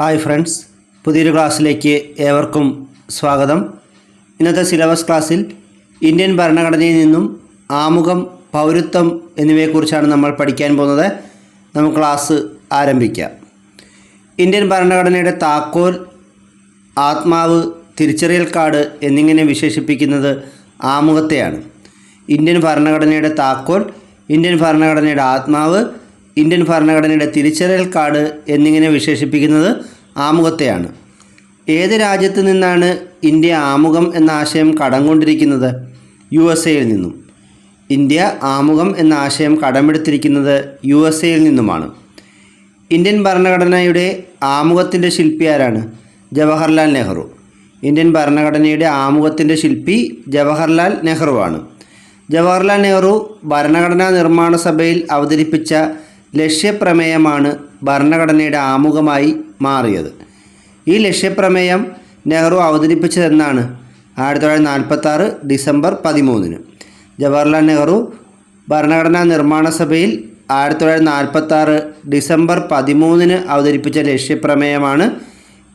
Hi friends പുതിയൊരു ക്ലാസ്സിലേക്ക് ഏവർക്കും സ്വാഗതം. ഇന്നത്തെ സിലബസ് ക്ലാസ്സിൽ ഇന്ത്യൻ ഭരണഘടനയിൽ നിന്നും ആമുഖം പൗരത്വം എന്നിവയെക്കുറിച്ചാണ് നമ്മൾ പഠിക്കാൻ പോകുന്നത്. നമുക്ക് ക്ലാസ് ആരംഭിക്കാം. ഇന്ത്യൻ ഭരണഘടനയുടെ താക്കോൽ ആത്മാവ് തിരിച്ചറിയൽ കാർഡ് എന്നിങ്ങനെ വിശേഷിപ്പിക്കുന്നത് ആമുഖത്തെയാണ്. ഇന്ത്യൻ ഭരണഘടനയുടെ താക്കോൽ ഇന്ത്യൻ ഭരണഘടനയുടെ ആത്മാവ് ഇന്ത്യൻ ഭരണഘടനയുടെ തിരിച്ചറിയൽ കാർഡ് എന്നിങ്ങനെ വിശേഷിപ്പിക്കുന്നത് ആമുഖത്തെയാണ്. ഏത് രാജ്യത്ത് നിന്നാണ് ഇന്ത്യ ആമുഖം എന്ന ആശയം കടം കൊണ്ടിരിക്കുന്നത് യു എസ് എയിൽ നിന്നും. ഇന്ത്യ ആമുഖം എന്ന ആശയം കടമെടുത്തിരിക്കുന്നത് യു എസ് എയിൽ നിന്നുമാണ്. ഇന്ത്യൻ ഭരണഘടനയുടെ ആമുഖത്തിന്റെ ശില്പി ആരാണ്? ജവഹർലാൽ നെഹ്റു. ഇന്ത്യൻ ഭരണഘടനയുടെ ആമുഖത്തിന്റെ ശില്പി ജവഹർലാൽ നെഹ്റുവാണ്. ജവഹർലാൽ നെഹ്റു ഭരണഘടനാ നിർമ്മാണ സഭയിൽ അവതരിപ്പിച്ച ലക്ഷ്യപ്രമേയമാണ് ഭരണഘടനയുടെ ആമുഖമായി മാറിയത്. ഈ ലക്ഷ്യപ്രമേയം നെഹ്റു അവതരിപ്പിച്ചതെന്നാണ് ആയിരത്തി തൊള്ളായിരത്തി നാൽപ്പത്തി ഡിസംബർ പതിമൂന്നിന്. ജവഹർലാൽ നെഹ്റു ഭരണഘടനാ നിർമ്മാണ സഭയിൽ ആയിരത്തി തൊള്ളായിരത്തി നാൽപ്പത്തി ഡിസംബർ പതിമൂന്നിന് അവതരിപ്പിച്ച ലക്ഷ്യപ്രമേയമാണ്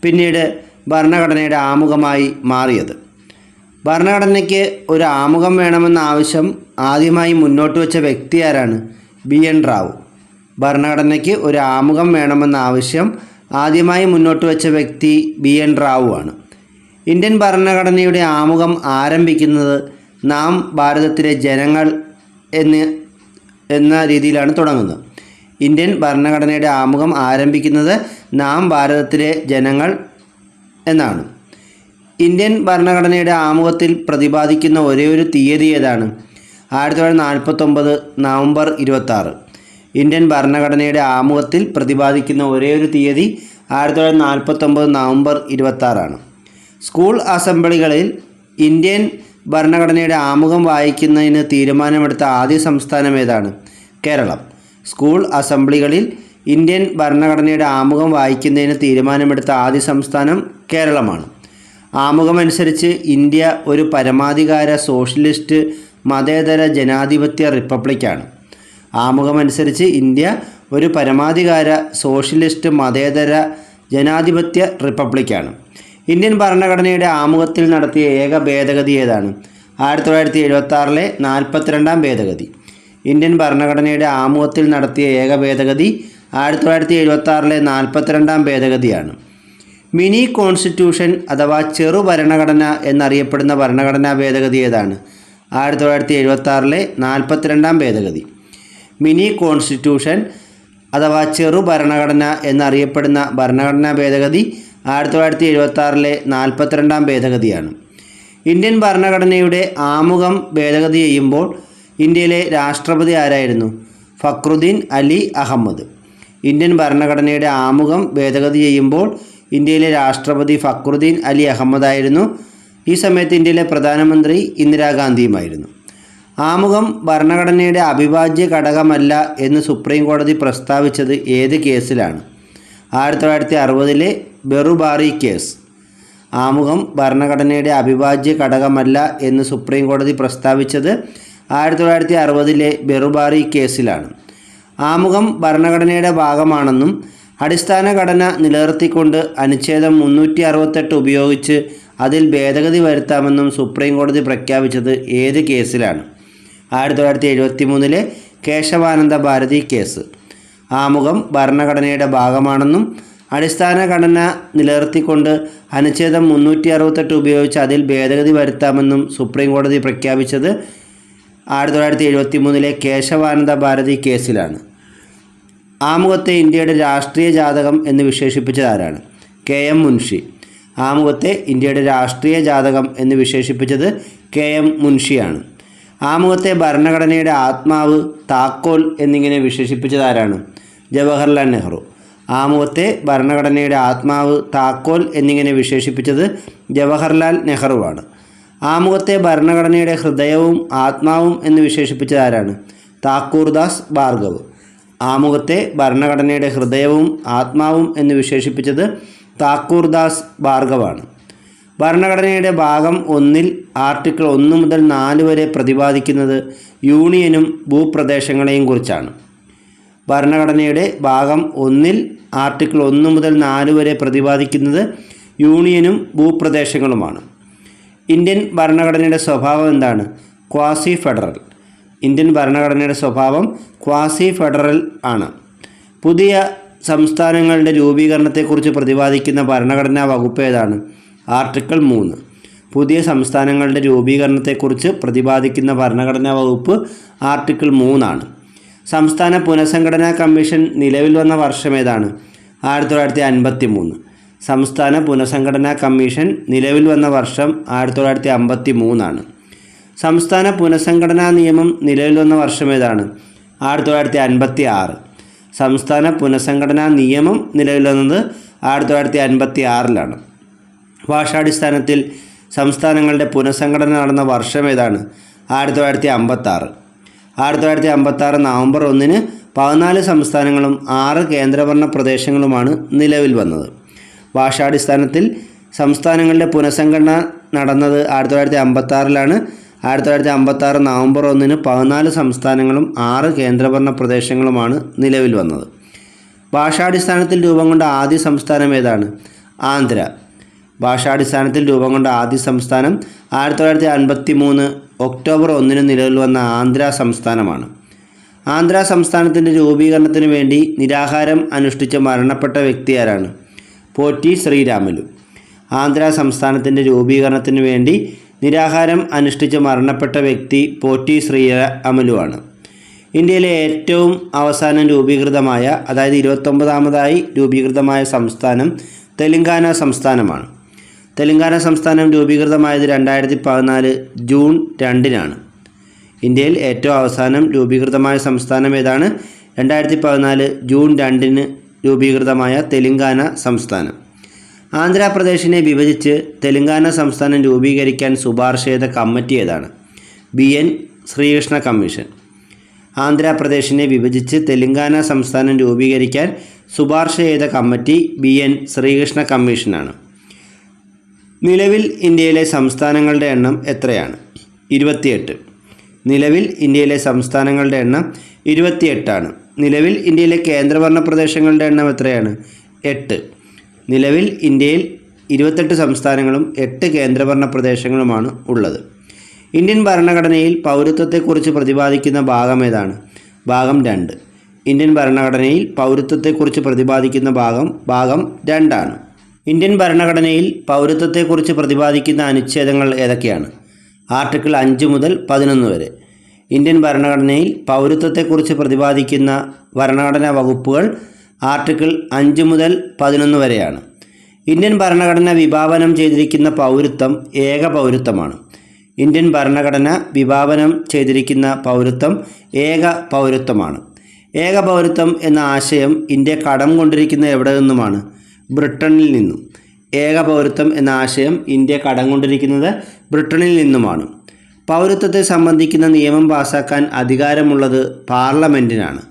പിന്നീട് ഭരണഘടനയുടെ ആമുഖമായി മാറിയത്. ഭരണഘടനയ്ക്ക് ഒരു ആമുഖം വേണമെന്ന ആവശ്യം ആദ്യമായി മുന്നോട്ട് വെച്ച വ്യക്തി ആരാണ് ബി എൻ റാവു. ഭരണഘടനയ്ക്ക് ഒരു ആമുഖം വേണമെന്ന ആവശ്യം ആദ്യമായി മുന്നോട്ട് വെച്ച വ്യക്തി ബി എൻ റാവു ആണ്. ഇന്ത്യൻ ഭരണഘടനയുടെ ആമുഖം ആരംഭിക്കുന്നത് നാം ഭാരതത്തിലെ ജനങ്ങൾ എന്ന് എന്ന രീതിയിലാണ് തുടങ്ങുന്നത്. ഇന്ത്യൻ ഭരണഘടനയുടെ ആമുഖം ആരംഭിക്കുന്നത് നാം ഭാരതത്തിലെ ജനങ്ങൾ എന്നാണ്. ഇന്ത്യൻ ഭരണഘടനയുടെ ആമുഖത്തിൽ പ്രതിപാദിക്കുന്ന ഒരേ ഒരു തീയതി ഏതാണ്? ആയിരത്തി തൊള്ളായിരത്തി നാൽപ്പത്തൊമ്പത് നവംബർ ഇരുപത്താറ്. ഇന്ത്യൻ ഭരണഘടനയുടെ ആമുഖത്തിൽ പ്രതിപാദിക്കുന്ന ഒരേയൊരു ഒരു തീയതി ആയിരത്തി തൊള്ളായിരത്തി നാൽപ്പത്തൊമ്പത് നവംബർ ഇരുപത്താറാണ്. സ്കൂൾ അസംബ്ലികളിൽ ഇന്ത്യൻ ഭരണഘടനയുടെ ആമുഖം വായിക്കുന്നതിന് തീരുമാനമെടുത്ത ആദ്യ സംസ്ഥാനം ഏതാണ്? കേരളം. സ്കൂൾ അസംബ്ലികളിൽ ഇന്ത്യൻ ഭരണഘടനയുടെ ആമുഖം വായിക്കുന്നതിന് തീരുമാനമെടുത്ത ആദ്യ സംസ്ഥാനം കേരളമാണ്. ആമുഖമനുസരിച്ച് ഇന്ത്യ ഒരു പരമാധികാര സോഷ്യലിസ്റ്റ് മതേതര ജനാധിപത്യ റിപ്പബ്ലിക്കാണ്. ആമുഖമനുസരിച്ച് ഇന്ത്യ ഒരു പരമാധികാര സോഷ്യലിസ്റ്റ് മതേതര ജനാധിപത്യ റിപ്പബ്ലിക്കാണ്. ഇന്ത്യൻ ഭരണഘടനയുടെ ആമുഖത്തിൽ നടത്തിയ ഏക ഭേദഗതി ഏതാണ്? ആയിരത്തി തൊള്ളായിരത്തി എഴുപത്തി ആറിലെ നാൽപ്പത്തിരണ്ടാം ഭേദഗതി. ഇന്ത്യൻ ഭരണഘടനയുടെ ആമുഖത്തിൽ നടത്തിയ ഏക ഭേദഗതി ആയിരത്തി തൊള്ളായിരത്തി എഴുപത്തി ആറിലെ നാൽപ്പത്തിരണ്ടാം ഭേദഗതിയാണ്. മിനി കോൺസ്റ്റിറ്റ്യൂഷൻ അഥവാ ചെറു ഭരണഘടന എന്നറിയപ്പെടുന്ന ഭരണഘടനാ ഭേദഗതി ഏതാണ്? ആയിരത്തി തൊള്ളായിരത്തി എഴുപത്തി ആറിലെ നാൽപ്പത്തിരണ്ടാം ഭേദഗതി. മിനി കോൺസ്റ്റിറ്റ്യൂഷൻ അഥവാ ചെറു ഭരണഘടന എന്നറിയപ്പെടുന്ന ഭരണഘടനാ ഭേദഗതി ആയിരത്തി തൊള്ളായിരത്തി എഴുപത്തി ആറിലെ നാൽപ്പത്തിരണ്ടാം ഭേദഗതിയാണ്. ഇന്ത്യൻ ഭരണഘടനയുടെ ആമുഖം ഭേദഗതി ചെയ്യുമ്പോൾ ഇന്ത്യയിലെ രാഷ്ട്രപതി ആരായിരുന്നു? ഫക്രുദ്ദീൻ അലി അഹമ്മദ്. ഇന്ത്യൻ ഭരണഘടനയുടെ ആമുഖം ഭേദഗതി ചെയ്യുമ്പോൾ ഇന്ത്യയിലെ രാഷ്ട്രപതി ഫക്രുദ്ദീൻ അലി അഹമ്മദായിരുന്നു. ഈ സമയത്ത് ഇന്ത്യയിലെ പ്രധാനമന്ത്രി ഇന്ദിരാഗാന്ധിയുമായിരുന്നു. ആമുഖം ഭരണഘടനയുടെ അവിഭാജ്യ ഘടകമല്ല എന്ന് സുപ്രീം കോടതി പ്രസ്താവിച്ചത് ഏത് കേസിലാണ്? ആയിരത്തി തൊള്ളായിരത്തി അറുപതിലെ ബെറുബാറി കേസ്. ആമുഖം ഭരണഘടനയുടെ അവിഭാജ്യ ഘടകമല്ല എന്ന് സുപ്രീം കോടതി പ്രസ്താവിച്ചത് ആയിരത്തി തൊള്ളായിരത്തി അറുപതിലെ ബെറുബാറി കേസിലാണ്. ആമുഖം ഭരണഘടനയുടെ ഭാഗമാണെന്നും അടിസ്ഥാന ഘടന നിലനിർത്തിക്കൊണ്ട് അനുച്ഛേദം മുന്നൂറ്റി അറുപത്തെട്ട് ഉപയോഗിച്ച് അതിൽ ഭേദഗതി വരുത്താമെന്നും സുപ്രീം കോടതി പ്രഖ്യാപിച്ചത് ഏത് കേസിലാണ്? ആയിരത്തി തൊള്ളായിരത്തി എഴുപത്തി മൂന്നിലെ കേശവാനന്ദ ഭാരതി കേസ്. ആമുഖം ഭരണഘടനയുടെ ഭാഗമാണെന്നും അടിസ്ഥാന ഘടന നിലനിർത്തിക്കൊണ്ട് അനുച്ഛേദം മുന്നൂറ്റി അറുപത്തെട്ട് ഉപയോഗിച്ച് അതിൽ ഭേദഗതി വരുത്താമെന്നും സുപ്രീം കോടതി പ്രഖ്യാപിച്ചത് ആയിരത്തി തൊള്ളായിരത്തി എഴുപത്തി മൂന്നിലെ കേശവാനന്ദ ഭാരതി കേസിലാണ്. ആമുഖത്തെ ഇന്ത്യയുടെ രാഷ്ട്രീയ ജാതകം എന്ന് വിശേഷിപ്പിച്ചത് ആരാണ്? K M Munshi. ആമുഖത്തെ ഇന്ത്യയുടെ രാഷ്ട്രീയ ജാതകം എന്ന് വിശേഷിപ്പിച്ചത് കെ എം മുൻഷിയാണ്. ആമുഖത്തെ ഭരണഘടനയുടെ ആത്മാവ് താക്കോൽ എന്നിങ്ങനെ വിശേഷിപ്പിച്ചത് ആരാണ് ജവഹർലാൽ നെഹ്റു. ആമുഖത്തെ ഭരണഘടനയുടെ ആത്മാവ് താക്കോൽ എന്നിങ്ങനെ വിശേഷിപ്പിച്ചത് ജവഹർലാൽ നെഹ്റുവാണ്. ആമുഖത്തെ ഭരണഘടനയുടെ ഹൃദയവും ആത്മാവും എന്ന് വിശേഷിപ്പിച്ചത് ആരാണ് താക്കൂർദാസ് ഭാർഗവ്. ആമുഖത്തെ ഭരണഘടനയുടെ ഹൃദയവും ആത്മാവും എന്ന് വിശേഷിപ്പിച്ചത് താക്കൂർദാസ് ഭാർഗവാണ്. ഭരണഘടനയുടെ ഭാഗം ഒന്നിൽ ആർട്ടിക്കിൾ ഒന്ന് മുതൽ നാല് വരെ പ്രതിപാദിക്കുന്നത് യൂണിയനും ഭൂപ്രദേശങ്ങളെയും കുറിച്ചാണ്. ഭരണഘടനയുടെ ഭാഗം ഒന്നിൽ ആർട്ടിക്കിൾ ഒന്ന് മുതൽ നാല് വരെ പ്രതിപാദിക്കുന്നത് യൂണിയനും ഭൂപ്രദേശങ്ങളുമാണ്. ഇന്ത്യൻ ഭരണഘടനയുടെ സ്വഭാവം എന്താണ്? Quasi federal. ഇന്ത്യൻ ഭരണഘടനയുടെ സ്വഭാവം ക്വാസി ഫെഡറൽ ആണ്. പുതിയ സംസ്ഥാനങ്ങളുടെ രൂപീകരണത്തെക്കുറിച്ച് പ്രതിപാദിക്കുന്ന ഭരണഘടനാ വകുപ്പ് ഏതാണ്? ആർട്ടിക്കിൾ മൂന്ന്. പുതിയ സംസ്ഥാനങ്ങളുടെ രൂപീകരണത്തെക്കുറിച്ച് പ്രതിപാദിക്കുന്ന ഭരണഘടനാ വകുപ്പ് ആർട്ടിക്കിൾ മൂന്നാണ്. സംസ്ഥാന പുനഃസംഘടനാ കമ്മീഷൻ നിലവിൽ വന്ന വർഷം ഏതാണ്? ആയിരത്തി തൊള്ളായിരത്തി അൻപത്തി മൂന്ന് സംസ്ഥാന പുനഃസംഘടനാ കമ്മീഷൻ നിലവിൽ വന്ന വർഷം ആയിരത്തി തൊള്ളായിരത്തി അമ്പത്തി മൂന്നാണ് സംസ്ഥാന പുനഃസംഘടനാ നിയമം നിലവിൽ വന്ന വർഷം ഏതാണ്? ആയിരത്തി തൊള്ളായിരത്തി അൻപത്തി ആറ് സംസ്ഥാന പുനഃസംഘടനാ നിയമം നിലവിൽ വന്നത് ആയിരത്തി തൊള്ളായിരത്തി അൻപത്തി ആറിലാണ് ഭാഷാടിസ്ഥാനത്തിൽ സംസ്ഥാനങ്ങളുടെ പുനഃസംഘടന നടന്ന വർഷം ഏതാണ്? ആയിരത്തി തൊള്ളായിരത്തി അമ്പത്തി ആറ് ആയിരത്തി തൊള്ളായിരത്തി അമ്പത്തി ആറ് നവംബർ ഒന്നിന് പതിനാല് സംസ്ഥാനങ്ങളും ആറ് കേന്ദ്രഭരണ പ്രദേശങ്ങളുമാണ് നിലവിൽ വന്നത്. ഭാഷാടിസ്ഥാനത്തിൽ സംസ്ഥാനങ്ങളുടെ പുനഃസംഘടന നടന്നത് ആയിരത്തി തൊള്ളായിരത്തി അമ്പത്തി ആറിലാണ് ആയിരത്തി തൊള്ളായിരത്തി അമ്പത്തി ആറ് നവംബർ ഒന്നിന് പതിനാല് സംസ്ഥാനങ്ങളും ആറ് കേന്ദ്രഭരണ പ്രദേശങ്ങളുമാണ് നിലവിൽ വന്നത്. ഭാഷാടിസ്ഥാനത്തിൽ രൂപം കൊണ്ട ആദ്യ സംസ്ഥാനം ഏതാണ്? ആന്ധ്ര. ഭാഷാടിസ്ഥാനത്തിൽ രൂപം കൊണ്ട ആദ്യ സംസ്ഥാനം ആയിരത്തി തൊള്ളായിരത്തി അൻപത്തി മൂന്ന് ഒക്ടോബർ ഒന്നിന് നിലവിൽ വന്ന ആന്ധ്ര സംസ്ഥാനമാണ്. ആന്ധ്ര സംസ്ഥാനത്തിന്റെ രൂപീകരണത്തിന് വേണ്ടി നിരാഹാരം അനുഷ്ഠിച്ച മരണപ്പെട്ട വ്യക്തി ആരാണ്? പോറ്റി ശ്രീരാമലു. ആന്ധ്ര സംസ്ഥാനത്തിന്റെ രൂപീകരണത്തിന് വേണ്ടി നിരാഹാരം അനുഷ്ഠിച്ച മരണപ്പെട്ട വ്യക്തി പോറ്റി ശ്രീരാമലു ആണ് ഇന്ത്യയിലെ ഏറ്റവും അവസാനം രൂപീകൃതമായ അതായത് ഇരുപത്തൊമ്പതാമതായി രൂപീകൃതമായ സംസ്ഥാനം തെലങ്കാന സംസ്ഥാനമാണ്. തെലങ്കാന സംസ്ഥാനം രൂപീകൃതമായത് രണ്ടായിരത്തി പതിനാല് ജൂൺ രണ്ടിനാണ്. ഇന്ത്യയിൽ ഏറ്റവും അവസാനം രൂപീകൃതമായ സംസ്ഥാനം ഏതാണ്? രണ്ടായിരത്തി പതിനാല് ജൂൺ രണ്ടിന് രൂപീകൃതമായ തെലങ്കാന സംസ്ഥാനം. ആന്ധ്രാപ്രദേശിനെ വിഭജിച്ച് തെലങ്കാന സംസ്ഥാനം രൂപീകരിക്കാൻ ശുപാർശ ചെയ്ത കമ്മിറ്റി ഏതാണ്? B N Srikrishna commission. ആന്ധ്രാപ്രദേശിനെ വിഭജിച്ച് തെലങ്കാന സംസ്ഥാനം രൂപീകരിക്കാൻ ശുപാർശ ചെയ്ത കമ്മിറ്റി ബി എൻ ശ്രീകൃഷ്ണ കമ്മീഷനാണ്. നിലവിൽ ഇന്ത്യയിലെ സംസ്ഥാനങ്ങളുടെ എണ്ണം എത്രയാണ്? ഇരുപത്തിയെട്ട്. നിലവിൽ ഇന്ത്യയിലെ സംസ്ഥാനങ്ങളുടെ എണ്ണം ഇരുപത്തിയെട്ടാണ്. നിലവിൽ ഇന്ത്യയിലെ കേന്ദ്രഭരണ പ്രദേശങ്ങളുടെ എണ്ണം എത്രയാണ്? എട്ട്. നിലവിൽ ഇന്ത്യയിൽ ഇരുപത്തെട്ട് സംസ്ഥാനങ്ങളും എട്ട് കേന്ദ്രഭരണ പ്രദേശങ്ങളുമാണ് ഉള്ളത്. ഇന്ത്യൻ ഭരണഘടനയിൽ പൗരത്വത്തെക്കുറിച്ച് പ്രതിപാദിക്കുന്ന ഭാഗം ഏതാണ്? ഭാഗം രണ്ട്. ഇന്ത്യൻ ഭരണഘടനയിൽ പൗരത്വത്തെക്കുറിച്ച് പ്രതിപാദിക്കുന്ന ഭാഗം ഭാഗം രണ്ടാണ്. ഇന്ത്യൻ ഭരണഘടനയിൽ പൗരത്വത്തെക്കുറിച്ച് പ്രതിപാദിക്കുന്ന അനുച്ഛേദങ്ങൾ ഏതൊക്കെയാണ്? ആർട്ടിക്കിൾ അഞ്ച് മുതൽ പതിനൊന്ന് വരെ. ഇന്ത്യൻ ഭരണഘടനയിൽ പൗരത്വത്തെക്കുറിച്ച് പ്രതിപാദിക്കുന്ന ഭരണഘടനാ വകുപ്പുകൾ ആർട്ടിക്കിൾ അഞ്ച് മുതൽ പതിനൊന്ന് വരെയാണ്. ഇന്ത്യൻ ഭരണഘടന വിഭാവനം ചെയ്തിരിക്കുന്ന പൗരത്വം ഏക പൗരത്വമാണ്. ഇന്ത്യൻ ഭരണഘടന വിഭാവനം ചെയ്തിരിക്കുന്ന പൗരത്വം ഏക പൗരത്വമാണ്. ഏക പൗരത്വം എന്ന ആശയം ഇന്ത്യ കടം കൊണ്ടിരിക്കുന്ന എവിടെ നിന്നുമാണ്? ബ്രിട്ടനിൽ നിന്നും. ഏക പൗരത്വം എന്ന ആശയം ഇന്ത്യ കടംകൊണ്ടിരിക്കുന്നത് ബ്രിട്ടനിൽ നിന്നുമാണ്. പൗരത്വത്തെ സംബന്ധിക്കുന്ന നിയമം പാസാക്കാൻ അധികാരമുള്ളത് പാർലമെന്റിനാണ്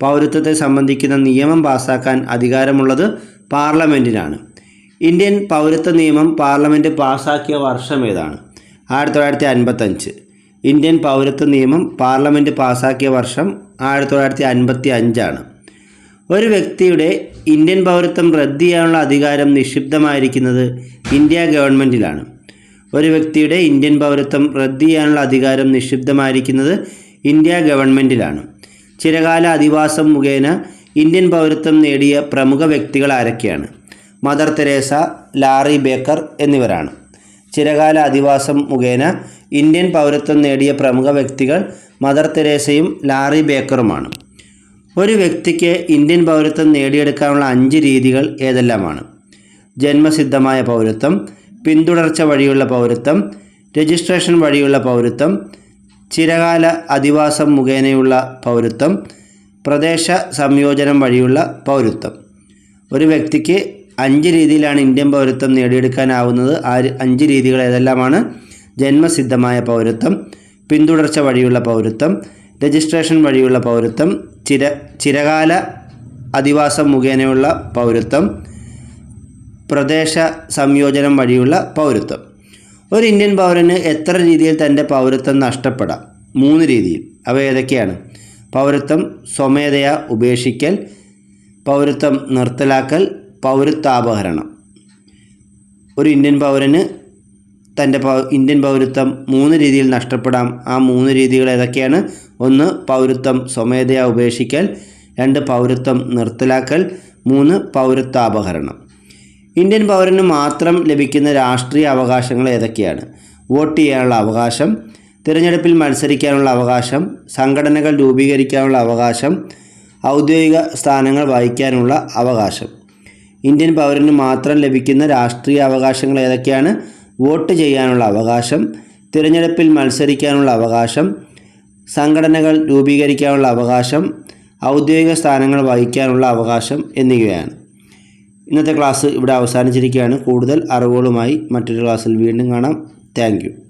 പൗരത്വത്തെ സംബന്ധിക്കുന്ന നിയമം പാസാക്കാൻ അധികാരമുള്ളത് പാർലമെന്റിനാണ് ഇന്ത്യൻ പൗരത്വ നിയമം പാർലമെന്റ് പാസാക്കിയ വർഷം ഏതാണ്? ആയിരത്തി തൊള്ളായിരത്തി അൻപത്തഞ്ച് ഇന്ത്യൻ പൗരത്വ നിയമം പാർലമെന്റ് പാസാക്കിയ വർഷം ആയിരത്തി തൊള്ളായിരത്തി അൻപത്തി അഞ്ചാണ് ഒരു വ്യക്തിയുടെ ഇന്ത്യൻ പൗരത്വം റദ്ദ് ചെയ്യാനുള്ള അധികാരം നിക്ഷിപ്തമായിരിക്കുന്നത് ഇന്ത്യ ഗവൺമെന്റിലാണ് ഒരു വ്യക്തിയുടെ ഇന്ത്യൻ പൗരത്വം റദ്ദ് ചെയ്യാനുള്ള അധികാരം നിക്ഷിപ്തമായിരിക്കുന്നത് ഇന്ത്യ ഗവൺമെന്റിലാണ് ചിരകാല അധിവാസം മുഖേന ഇന്ത്യൻ പൗരത്വം നേടിയ പ്രമുഖ വ്യക്തികൾ ആരൊക്കെയാണ്? മദർ തെരേസ ലാറി ബേക്കർ എന്നിവരാണ്. ചിരകാല അധിവാസം മുഖേന ഇന്ത്യൻ പൗരത്വം നേടിയ പ്രമുഖ വ്യക്തികൾ മദർ തെരേസയും ലാറി ബേക്കറുമാണ്. ഒരു വ്യക്തിക്ക് ഇന്ത്യൻ പൗരത്വം നേടിയെടുക്കാനുള്ള അഞ്ച് രീതികൾ ഏതെല്ലാമാണ്? ജന്മസിദ്ധമായ പൗരത്വം പിന്തുടർച്ച വഴിയുള്ള പൗരത്വം രജിസ്ട്രേഷൻ വഴിയുള്ള പൗരത്വം ചിരകാല അധിവാസം മുഖേനയുള്ള പൗരത്വം പ്രദേശ സംയോജനം വഴിയുള്ള പൗരത്വം. ഒരു വ്യക്തിക്ക് അഞ്ച് രീതിയിലാണ് ഇന്ത്യൻ പൗരത്വം നേടിയെടുക്കാനാവുന്നത്. ആ അഞ്ച് രീതികൾ ഏതെല്ലാമാണ്? ജന്മസിദ്ധമായ പൗരത്വം പിന്തുടർച്ച വഴിയുള്ള പൗരത്വം രജിസ്ട്രേഷൻ വഴിയുള്ള പൗരത്വം ചിര ചിരകാല അധിവാസം മുഖേനയുള്ള പൗരത്വം പ്രദേശ സംയോജനം വഴിയുള്ള പൗരത്വം. ഒരു ഇന്ത്യൻ പൗരന് എത്ര രീതിയിൽ തന്റെ പൗരത്വം നഷ്ടപ്പെടാം? മൂന്ന് രീതിയിൽ. അവ ഏതൊക്കെയാണ്? പൗരത്വം സ്വമേധയാ ഉപേക്ഷിക്കൽ പൗരത്വം നിർത്തലാക്കൽ പൗരത്വാപഹരണം. ഒരു ഇന്ത്യൻ പൗരന് തന്റെ ഇന്ത്യൻ പൗരത്വം മൂന്ന് രീതിയിൽ നഷ്ടപ്പെടാം. ആ മൂന്ന് രീതികൾ ഏതൊക്കെയാണ്? ഒന്ന് പൗരത്വം സ്വമേധയാ ഉപേക്ഷിക്കൽ. രണ്ട് പൗരത്വം നിർത്തലാക്കൽ. മൂന്ന് പൗരത്വാപഹരണം. ഇന്ത്യൻ പൗരന് മാത്രം ലഭിക്കുന്ന രാഷ്ട്രീയ അവകാശങ്ങൾ ഏതൊക്കെയാണ്? വോട്ട് ചെയ്യാനുള്ള അവകാശം തിരഞ്ഞെടുപ്പിൽ മത്സരിക്കാനുള്ള അവകാശം സംഘടനകൾ രൂപീകരിക്കാനുള്ള അവകാശം ഔദ്യോഗിക സ്ഥാനങ്ങൾ വഹിക്കാനുള്ള അവകാശം. ഇന്ത്യൻ പൗരന് മാത്രം ലഭിക്കുന്ന രാഷ്ട്രീയ അവകാശങ്ങൾ ഏതൊക്കെയാണ്? വോട്ട് ചെയ്യാനുള്ള അവകാശം തിരഞ്ഞെടുപ്പിൽ മത്സരിക്കാനുള്ള അവകാശം സംഘടനകൾ രൂപീകരിക്കാനുള്ള അവകാശം ഔദ്യോഗിക സ്ഥാനങ്ങൾ വഹിക്കാനുള്ള അവകാശം എന്നിവയാണ്. ഇന്നത്തെ ക്ലാസ് ഇവിടെ അവസാനിച്ചിരിക്കുകയാണ്. കൂടുതൽ അറിവുകളുമായി മറ്റൊരു ക്ലാസ്സിൽ വീണ്ടും കാണാം. താങ്ക്